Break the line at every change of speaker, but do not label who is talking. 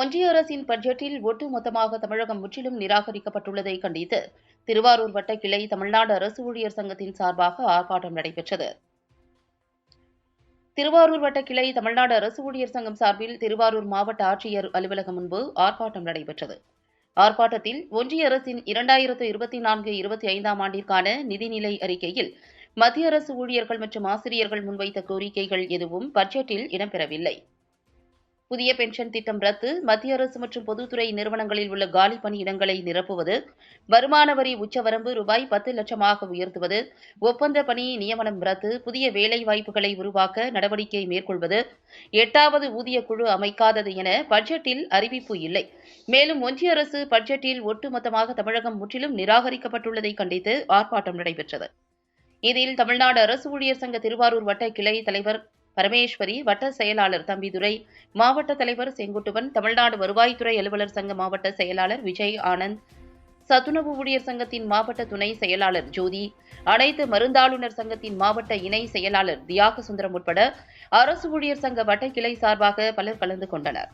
ஒன்றிய அரசின் பட்ஜெட்டில் ஒட்டுமொத்தமாக தமிழகம் முற்றிலும் நிராகரிக்கப்பட்டுள்ளதை கண்டித்து திருவாரூர் வட்ட கிளை தமிழ்நாடு அரசு ஊழியர் சங்கத்தின் சார்பாக ஆர்ப்பாட்டம் நடைபெற்றது. திருவாரூர் வட்ட கிளை தமிழ்நாடு அரசு ஊழியர் சங்கம் சார்பில் திருவாரூர் மாவட்ட ஆட்சியர் அலுவலகம் முன்பு ஆர்ப்பாட்டம் நடைபெற்றது. ஆர்ப்பாட்டத்தில் ஒன்றிய அரசின் இரண்டாயிரத்து இருபத்தி நான்கு இருபத்தி ஐந்தாம் ஆண்டிற்கான நிதிநிலை அறிக்கையில் மத்திய அரசு ஊழியர்கள் மற்றும் ஆசிரியர்கள் முன்வைத்த கோரிக்கைகள் எதுவும் பட்ஜெட்டில் இடம்பெறவில்லை. புதிய பென்ஷன் திட்டம் ரத்து மத்திய அரசு மற்றும் பொதுத்துறை நிறுவனங்களில் உள்ள காலி பணியிடங்களை நிரப்புவது வருமான வரி உச்சவரம்பு ரூபாய் பத்து லட்சமாக உயர்த்துவது ஒப்பந்த பணி நியமனம் ரத்து புதிய வேலைவாய்ப்புகளை உருவாக்க நடவடிக்கை மேற்கொள்வது எட்டாவது ஊதிய குழு அமைக்காதது என பட்ஜெட்டில் அறிவிப்பு இல்லை. மேலும் ஒன்றிய அரசு பட்ஜெட்டில் ஒட்டுமொத்தமாக தமிழகம் முற்றிலும் நிராகரிக்கப்பட்டுள்ளதை கண்டித்து ஆர்ப்பாட்டம் நடைபெற்றது. இதில் தமிழ்நாடு அரசு ஊழியர் சங்க திருவாரூர் வட்ட கிளை தலைவர் பரமேஸ்வரி வட்ட செயலாளர் தம்பிதுரை மாவட்ட தலைவர் செங்குட்டுவன் தமிழ்நாடு வருவாய்த்துறை அலுவலர் சங்க மாவட்ட செயலாளர் விஜய் ஆனந்த் சத்துணவு ஊழியர் சங்கத்தின் மாவட்ட துணை செயலாளர் ஜோதி அனைத்து மருந்தாளுநர் சங்கத்தின் மாவட்ட இணை செயலாளர் தியாக சுந்தரம் உட்பட அரசு ஊழியர் சங்க வட்ட கிளை சார்பாக பலர் கலந்து கொண்டனர்.